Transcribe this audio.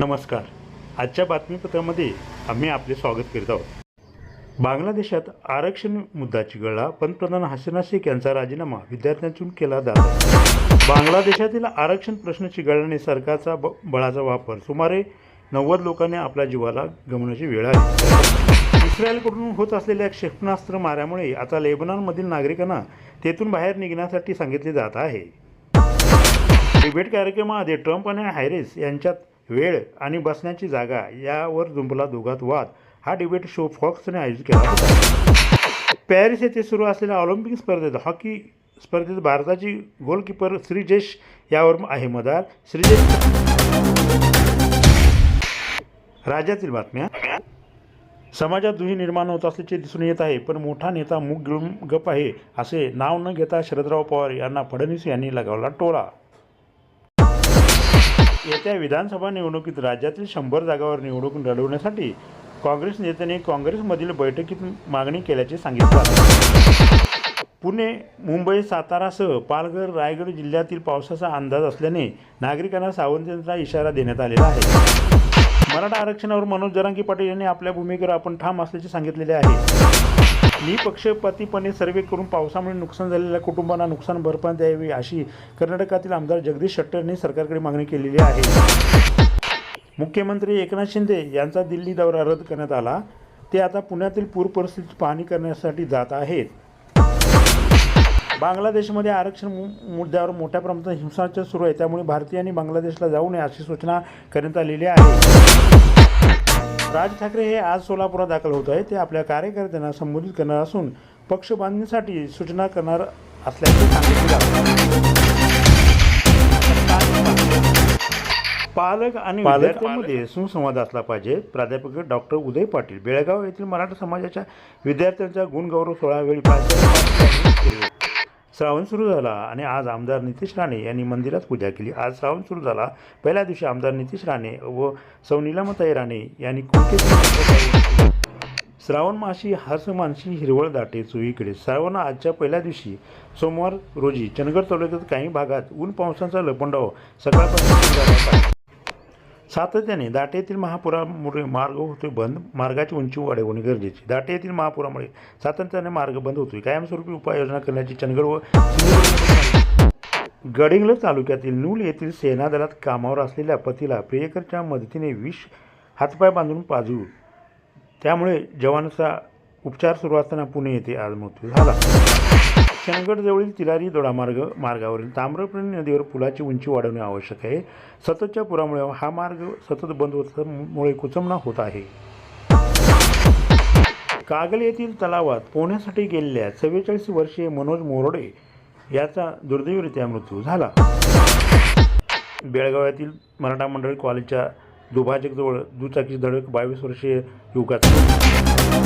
नमस्कार. आजच्या बातमीपत्रामध्ये आम्ही आपले स्वागत करीत आहोत. बांगलादेशात आरक्षण मुद्दा चिघळला पंतप्रधान हसीना शेख यांचा राजीनामा विद्यार्थ्यांतून केला जात बांगलादेशातील आरक्षण प्रश्न चिघळल्याने सरकारचा ब बळाचा वापर सुमारे नव्वद लोकांनी आपल्या जीवाला गमवण्याची वेळ आली इस्रायलकडून होत असलेल्या क्षेपणास्त्र माऱ्यामुळे आता लेबनॉनमधील नागरिकांना तेथून बाहेर निघण्यासाठी सांगितले जात आहे. डिबेट कार्यक्रमामध्ये ट्रम्प आणि हॅरिस यांच्यात वेळ आणि बसण्याची जागा यावर जुंबला दोघात वाद. हा डिबेट शो फॉक्सने आयोजित केला होता. पॅरिस येथे सुरू असलेल्या ऑलिम्पिक स्पर्धेत हॉकी स्पर्धेत भारताची गोलकीपर श्रीजेश यावर आहे मदार श्रीजेश राज्यातील बातम्या. समाजात दुही निर्माण होत असल्याचे दिसून येत आहे पण मोठा नेता मुख गिळून गप आहे असे नाव न घेता शरदराव पवार यांना फडणवीस यांनी लगावला टोळा येत्या विधानसभा निवडणुकीत राज्यातील शंभर जागावर निवडणूक लढवण्यासाठी काँग्रेस नेत्यांनी काँग्रेसमधील बैठकीत मागणी केल्याचे सांगितले पुणे मुंबई सातारासह पालघर रायगड जिल्ह्यातील पावसाचा अंदाज असल्याने नागरिकांना सावधानतेचा इशारा देण्यात आलेला आहे. मराठा आरक्षणावर मनोज जरांगी पाटील यांनी आपल्या भूमिकेवर आपण ठाम असल्याचे सांगितलेले आहे. निपक्षपातीपणे सर्वे करून पावसामुळे नुकसान झालेल्या कुटुंबांना नुकसान भरपाई द्यावी अशी कर्नाटकातील आमदार जगदीश शेट्टर यांनी सरकारकडे मागणी केलेली आहे. मुख्यमंत्री एकनाथ शिंदे यांचा दिल्ली दौरा रद्द करण्यात आला. ते आता पुण्यातील पूर परिस्थितीची पाहणी करण्यासाठी जात आहेत. बांगलादेशमध्ये आरक्षण मु- मुद्द्यावर मोठ्या प्रमाणात हिंसाचार सुरू आहे. त्यामुळे भारतीयांनी बांगलादेशला जाऊ नये अशी सूचना करण्यात आलेली आहे. राज ठाकरे हे आज सोलापुरात दाखल होत आहे ते आपल्या कार्यकर्त्यांना संबोधित करणार असून पक्ष बांधणीसाठी सूचना करणार असल्याचे सांगितले पालक आणि विद्यार्थ्यांमध्ये सुसंवाद असला पाहिजे. प्राध्यापक डॉक्टर उदय पाटील बेळगाव येथील मराठा समाजाच्या विद्यार्थ्यांचा गुणगौरव सोहळावेळी प्राचार्य श्रावण सुरू झाला आणि आज आमदार नितीश राणे यांनी मंदिरात पूजा केली. आज श्रावण सुरू झाला. पहिल्या दिवशी आमदार नितीश राणे व सौ नीलमताई राणे यांनी कुंकेश्वर श्रावण माशी हर्ष मानशी हिरवळ दाटे चुईकडे श्रावण आजच्या पहिल्या दिवशी सोमवार रोजी चंदगड तालुक्यात काही भागात ऊन पावसाचा लपंडाव सकाळपासून सातत्याने दाटे येथील महापुरामुळे मार्ग होतोय बंद मार्गाची उंची वाढवणे गरजेची. दाटे येथील महापुरामुळे सातत्याने मार्ग बंद होतोय. कायमस्वरूपी उपाययोजना करण्याची चंदगड व गडिंग्लज तालुक्यातील नूल येथील सेना दलात कामावर असलेल्या पतीला प्रियकरच्या मदतीने विष हातपाय बांधून पाजू त्यामुळे जवानाचा उपचार सुरू असताना पुणे येथे आज मृत्यू झाला. चंदगडजवळील तिलारी दोडामार्ग मार्गावरील ताम्रपर्णी नदीवर पुलाची उंची वाढवणे आवश्यक आहे. सततच्या पुरामुळे हा मार्ग सतत बंद होण्यामुळे कुचमणा होत आहे. कागल येथील तलावात पोहण्यासाठी गेलेल्या चव्वेचाळीस वर्षीय मनोज मोरोडे याचा दुर्दैवरित्या मृत्यू झाला. बेळगाव येथील मराठा मंडळ कॉलेजच्या दुभाजकजवळ दुचाकी धडक बावीस वर्षीय युवकाचा